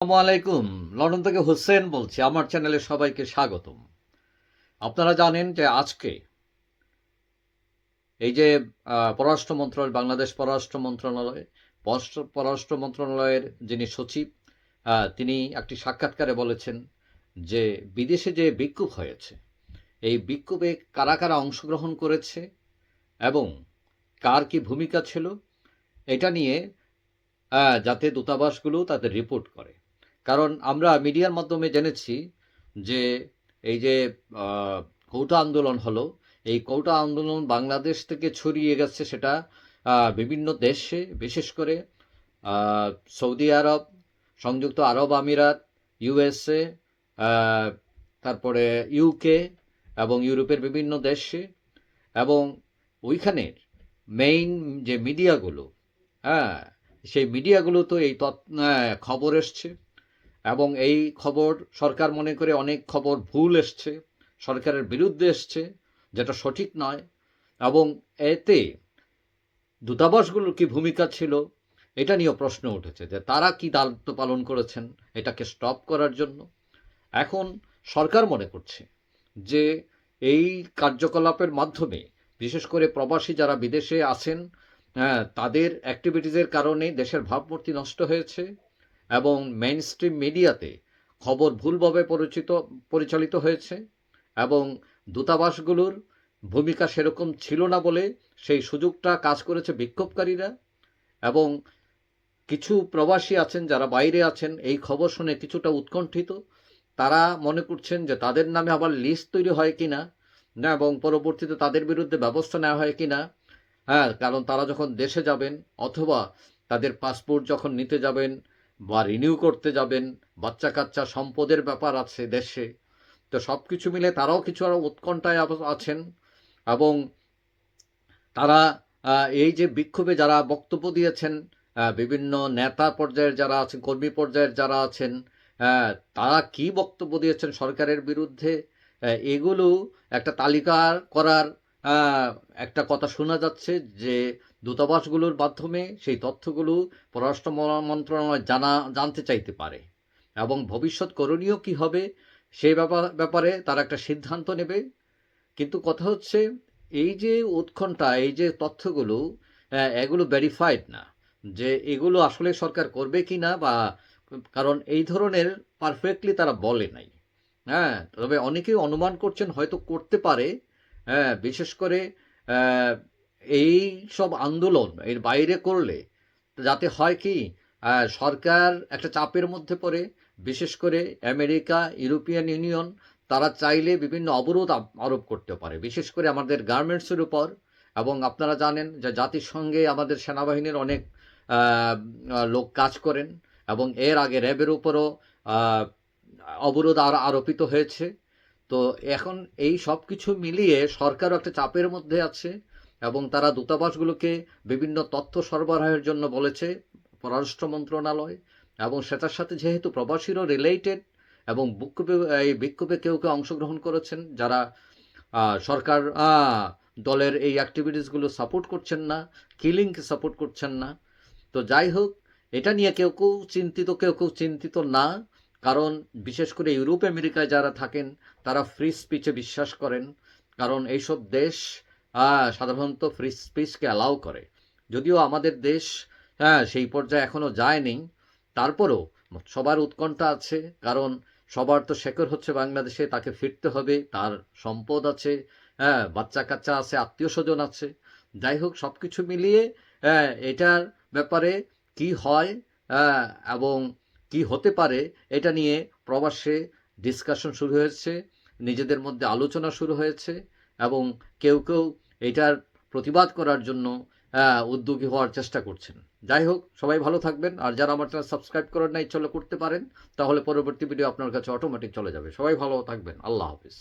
আলাইকুম। লন্ডন থেকে হোসেন বলছি, আমার চ্যানেলে সবাইকে স্বাগতম। আপনারা জানেন যে আজকে এই যে পররাষ্ট্র মন্ত্রণালয়, বাংলাদেশ পররাষ্ট্র মন্ত্রণালয়, পররাষ্ট্র- মন্ত্রণালয়ের যিনি সচিব তিনি একটি সাক্ষাৎকারে বলেছেন যে, বিদেশে যে বিক্ষোভ হয়েছে, এই বিক্ষোভে কারা কারা অংশগ্রহণ করেছে এবং কার কি ভূমিকা ছিল, এটা নিয়ে যাতে দূতাবাসগুলো তাদের রিপোর্ট করে। কারণ আমরা মিডিয়ার মাধ্যমে জেনেছি যে এই যে কৌটা আন্দোলন হলো, এই কৌটা আন্দোলন বাংলাদেশ থেকে ছড়িয়ে গেছে সেটা বিভিন্ন দেশে, বিশেষ করে সৌদি আরব, সংযুক্ত আরব আমিরাত, ইউএসএ তারপরে ইউকে এবং ইউরোপের বিভিন্ন দেশে এবং ওইখানের মেইন যে মিডিয়াগুলো হ্যাঁ সেই মিডিয়াগুলো তো এই খবর এসছে। এবং এই খবর সরকার মনে করে অনেক খবর ভুল এসছে সরকারের বিরুদ্ধে এসছে যেটা সঠিক নয়। এবং এতে দূতাবাসগুলোর কি ভূমিকা ছিল এটা নিয়েও প্রশ্ন উঠেছে যে তারা কি দায়িত্ব পালন করেছেন এটাকে স্টপ করার জন্য। এখন সরকার মনে করছে যে এই কার্যকলাপের মাধ্যমে বিশেষ করে প্রবাসী যারা বিদেশে আছেন হ্যাঁ, তাদের অ্যাক্টিভিটিসের কারণে দেশের ভাবমূর্তি নষ্ট হয়েছে। এবং মেইন স্ট্রিম মিডিয়াতে খবর ভুলভাবে পরিচিত, পরিচালিত হয়েছে এবং দূতাবাসগুলোর ভূমিকা সেরকম ছিল না বলে সেই সুযোগটা কাজ করেছে বিক্ষোভকারীরা এবং কিছু প্রবাসী আছেন যারা বাইরে আছেন, এই খবর শুনে কিছুটা উৎকণ্ঠিত। তারা মনে করছেন যে তাদের নামে আবার লিস্ট তৈরি হয় কি না এবং পরবর্তীতে তাদের বিরুদ্ধে ব্যবস্থা নেওয়া হয় কি না হ্যাঁ কারণ তারা যখন দেশে যাবেন অথবা তাদের পাসপোর্ট যখন নিতে যাবেন বা রিনিউ করতে যাবেন বাচ্চা কাচ্চা সম্পদের ব্যাপার আছে দেশে। তো সব কিছু মিলে তারাও কিছু আরও উৎকণ্ঠায় আছেন এবং তারা এই যে বিক্ষোভে যারা বক্তব্য দিয়েছেন বিভিন্ন নেতা পর্যায়ের যারা আছেন, কর্মী পর্যায়ের যারা আছেন তারা কি বক্তব্য দিয়েছেন সরকারের বিরুদ্ধে? এগুলো একটা তালিকা করার একটা কথা শোনা যাচ্ছে যে দূতাবাসগুলোর মাধ্যমে সেই তথ্যগুলো পররাষ্ট্র মন্ত্রণালয় জানা, জানতে চাইতে পারে। এবং ভবিষ্যৎ করণীয় কি হবে সেই ব্যাপার তারা একটা সিদ্ধান্ত নেবে। কিন্তু কথা হচ্ছে, এই যে উৎকণ্ঠা, এই যে তথ্যগুলো এগুলো ভেরিফাইড না। যে এগুলো আসলে সরকার করবে কি না বা, কারণ এই ধরনের পারফেক্টলি তারা বলে নাই। হ্যাঁ তবে অনেকেই অনুমান করছেন হয়তো করতে পারে। বিশেষ করে এই সব আন্দোলন এর বাইরে করলে যাতে হয় কি সরকার একটা চাপের মধ্যে পড়ে। বিশেষ করে আমেরিকা, ইউরোপিয়ান ইউনিয়ন, তারা চাইলে বিভিন্ন অবরোধ আরোপ করতে পারে। বিশেষ করে আমাদের গার্মেন্টসের উপর। এবং আপনারা জানেন যে জাতিসংঘে আমাদের সেনাবাহিনীর অনেক লোক কাজ করেন। এবং এর আগে র্যাবের উপরও অবরোধ আর আরোপিত হয়েছে। তো এখন এই সব কিছু মিলিয়ে সরকারও একটা চাপের মধ্যে আছে এবং তারা দূতাবাসগুলোকে বিভিন্ন তথ্য সরবরাহের জন্য বলেছে, পররাষ্ট্র মন্ত্রণালয় এবং সেটার সাথে যেহেতু প্রবাসীরও রিলেটেড এবং বিক্ষোভে এই বিক্ষোভে কেউ কেউ অংশগ্রহণ করেছেন, যারা সরকার দলের এই অ্যাক্টিভিটিসগুলো সাপোর্ট করছেন না কিলিংকে সাপোর্ট করছেন না। তো যাই হোক, এটা নিয়ে কেউ কেউ চিন্তিত, কেউ কেউ চিন্তিত না। কারণ বিশেষ করে ইউরোপ আমেরিকায় যারা থাকেন তারা ফ্রি স্পিচে বিশ্বাস করেন। কারণ এইসব দেশ সাধারণত ফ্রি স্পিচকে অ্যালাউ করে। যদিও আমাদের দেশ হ্যাঁ সেই পর্যায়ে এখনও যায়নি। তারপরেও সবার উৎকণ্ঠা আছে কারণ সবার তো শেকর হচ্ছে বাংলাদেশে তাকে ফিরতে হবে তার সম্পদ আছে হ্যাঁ বাচ্চা কাচ্চা আছে আত্মীয় স্বজন আছে। যাই হোক সব কিছু মিলিয়ে হ্যাঁ, এটার ব্যাপারে কি হ্যাঁ, এবং কি হতে পারে এটা নিয়ে প্রবাসে ডিসকাশন শুরু হয়েছে, নিজেদের মধ্যে আলোচনা শুরু হয়েছে এবং কেউ কেউ এটার প্রতিবাদ করার জন্য উদ্যোগী হওয়ার চেষ্টা করছেন। যাই হোক, সবাই ভালো থাকবেন আর যারা আমার চ্যানেল সাবস্ক্রাইব করার না চলে করতে পারেন। তাহলে পরবর্তী ভিডিও আপনার কাছে অটোমেটিক চলে যাবে। সবাই ভালো থাকবেন। আল্লাহ হাফিজ।